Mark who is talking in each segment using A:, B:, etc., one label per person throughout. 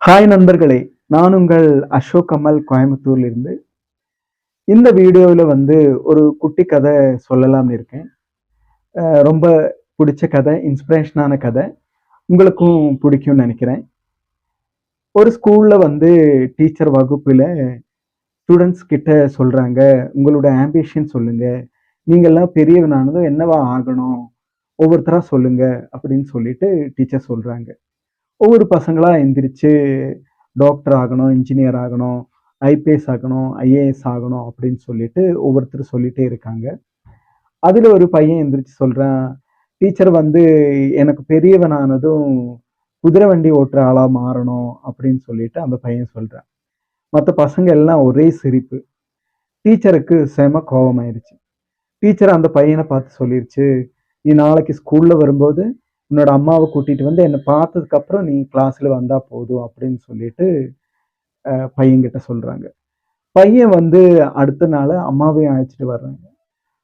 A: Hi நண்பர்களே நான் உங்கள் அசோக் கமல் கோயம்புத்தூர்ல இருந்து இந்த வீடியோவில் வந்து ஒரு குட்டி கதை சொல்லலாம்னு இருக்கேன். அஹ் ரொம்ப பிடிச்ச கதை இன்ஸ்பிரேஷனான கதை உங்களுக்கும் பிடிக்கும்னு நினைக்கிறேன். ஒரு ஸ்கூலில் வந்து டீச்சர் வகுப்பில் ஸ்டூடெண்ட்ஸ் கிட்ட சொல்கிறாங்க உங்களோட ஆம்பிஷன் சொல்லுங்கள் நீங்கள்லாம் பெரியவனானதும் என்னவா ஆகணும் ஒவ்வொருத்தராக சொல்லுங்கள் அப்படின்னு சொல்லிட்டு டீச்சர் சொல்கிறாங்க ஒவ்வொரு பசங்களாக எந்திரிச்சு டாக்டர் ஆகணும் இன்ஜினியர் ஆகணும் ஐபிஎஸ் ஆகணும் ஐஏஎஸ் ஆகணும் அப்படின்னு சொல்லிட்டு ஒவ்வொருத்தர் சொல்லிகிட்டே இருக்காங்க. அதில் ஒரு பையன் எந்திரிச்சு சொல்கிறான் டீச்சர் வந்து எனக்கு பெரியவனானதும் குதிரை வண்டி ஓட்டுற ஆளாக மாறணும் அப்படின்னு சொல்லிட்டு அந்த பையன் சொல்கிறான் மற்ற பசங்க எல்லாம் ஒரே சிரிப்பு. டீச்சருக்கு செம கோபமாயிருச்சு டீச்சர் அந்த பையனை பார்த்து சொல்லிருச்சு நீ நாளைக்கு ஸ்கூல்ல வரும்போது உன்னோட அம்மாவை கூட்டிட்டு வந்து என்னை பார்த்ததுக்கு அப்புறம் நீ கிளாஸ்ல வந்தா போதும் அப்படின்னு சொல்லிட்டு பையன்கிட்ட சொல்றாங்க. பையன் வந்து அடுத்த நாள் அம்மாவையும் அழைச்சிட்டு வர்றாங்க.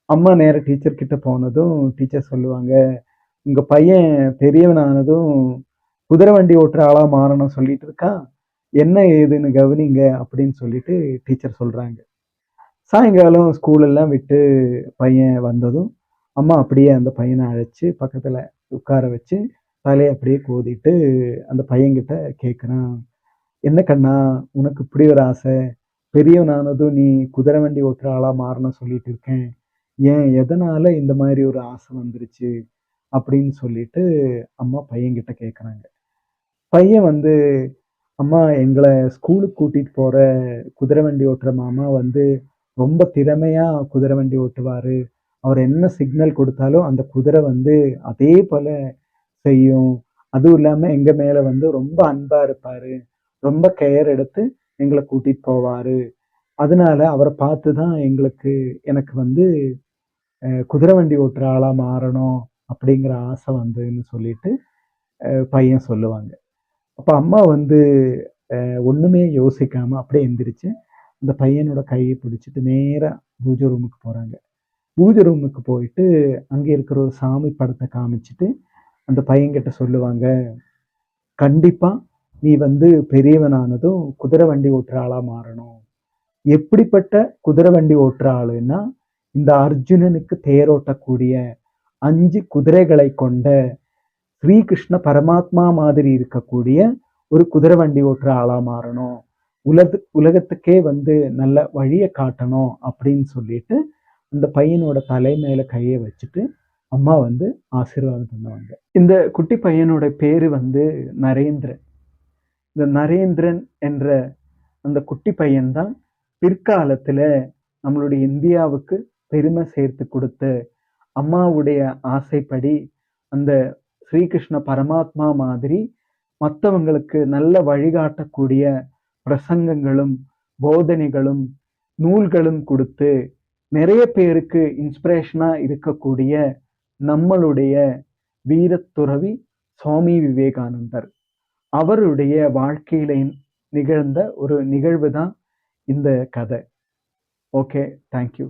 A: அம்மா நேர டீச்சர் கிட்ட போனதும் டீச்சர் சொல்லுவாங்க உங்க பையன் பெரியவனானதும் குதிரை வண்டி ஓட்டுற ஆளா மாறணும் சொல்லிட்டு இருக்கான். என்ன ஏதுன்னு கவனிங்க அப்படின்னு சொல்லிட்டு டீச்சர் சொல்றாங்க. சாயங்காலம் ஸ்கூலெல்லாம் விட்டு பையன் வந்ததும் அம்மா அப்படியே அந்த பையனை அழைச்சி பக்கத்தில் உட்கார வச்சு தலையை அப்படியே கோதிட்டு அந்த பையன்கிட்ட கேட்குறான் என்ன கண்ணா உனக்கு இப்படி ஒரு ஆசை? பெரியவனானதும் நீ குதிரை வண்டி ஓட்டுற ஆளாக மாறணும் சொல்லிட்டு இருக்கேன். ஏன் எதனால இந்த மாதிரி ஒரு ஆசை வந்துருச்சு அப்படின்னு சொல்லிட்டு அம்மா பையன்கிட்ட கேட்குறாங்க பையன் வந்து அம்மா எங்களை ஸ்கூலுக்கு கூட்டிட்டு போற குதிரை வண்டி ஓட்டுற மாமா வந்து ரொம்ப திறமையா குதிரை வண்டி ஓட்டுவாரு. அவர் என்ன சிக்னல் கொடுத்தாலும் அந்த குதிரை வந்து அதே போல செய்யும். அதுவும் இல்லாம எங்க மேல வந்து ரொம்ப அன்பா இருப்பாரு. ரொம்ப கேர் எடுத்து எங்களை கூட்டிட்டு போவாரு. அதனால அவரை பார்த்து தான் எங்களுக்கு எனக்கு வந்து குதிரை வண்டி ஓட்டுற ஆளாக மாறணும் அப்படிங்கிற ஆசை வந்ததுன்னு சொல்லிட்டு பையன் சொல்லுவாங்க. அப்போ அம்மா வந்து ஒன்றுமே யோசிக்காமல் அப்படியே எந்திரிச்சு அந்த பையனோட கையை பிடிச்சிட்டு நேராக பூஜை ரூமுக்கு போகிறாங்க பூஜை ரூமுக்கு போயிட்டு அங்கே இருக்கிற ஒரு சாமி படத்தை காமிச்சிட்டு அந்த பையன்கிட்ட சொல்லுவாங்க கண்டிப்பாக நீ வந்து பெரியவனானதும் குதிரை வண்டி ஓட்டுற ஆளாக மாறணும். எப்படிப்பட்ட குதிரை வண்டி ஓட்டுற ஆளுன்னா இந்த அர்ஜுனனுக்கு தேரோட்டக்கூடிய அஞ்சு குதிரைகளை கொண்ட ஸ்ரீகிருஷ்ண பரமாத்மா மாதிரி இருக்கக்கூடிய ஒரு குதிரை வண்டி ஓட்டுற ஆளா மாறணும். உலக உலகத்துக்கே வந்து நல்ல வழியை காட்டணும் அப்படின்னு சொல்லிட்டு அந்த பையனோட தலை மேல கையை வச்சுட்டு அம்மா வந்து ஆசீர்வாதம் பண்ணுவாங்க இந்த குட்டி பையனோட பேரு வந்து நரேந்திரன். இந்த நரேந்திரன் என்ற அந்த குட்டி பையன்தான் பிற்காலத்துல நம்மளுடைய இந்தியாவுக்கு பெருமை சேர்த்து கொடுத்து அம்மாவுடைய ஆசைப்படி அந்த ஸ்ரீகிருஷ்ண பரமாத்மா மாதிரி மற்றவங்களுக்கு நல்ல வழிகாட்டக்கூடிய பிரசங்கங்களும் போதனைகளும் நூல்களும் கொடுத்து நிறைய பேருக்கு இன்ஸ்பிரேஷனா இருக்கக்கூடிய நம்மளுடைய வீரத்துறவி சுவாமி விவேகானந்தர். அவருடைய வாழ்க்கையில நிகழ்ந்த ஒரு நிகழ்வு தான் இந்த கதை. Okay thank you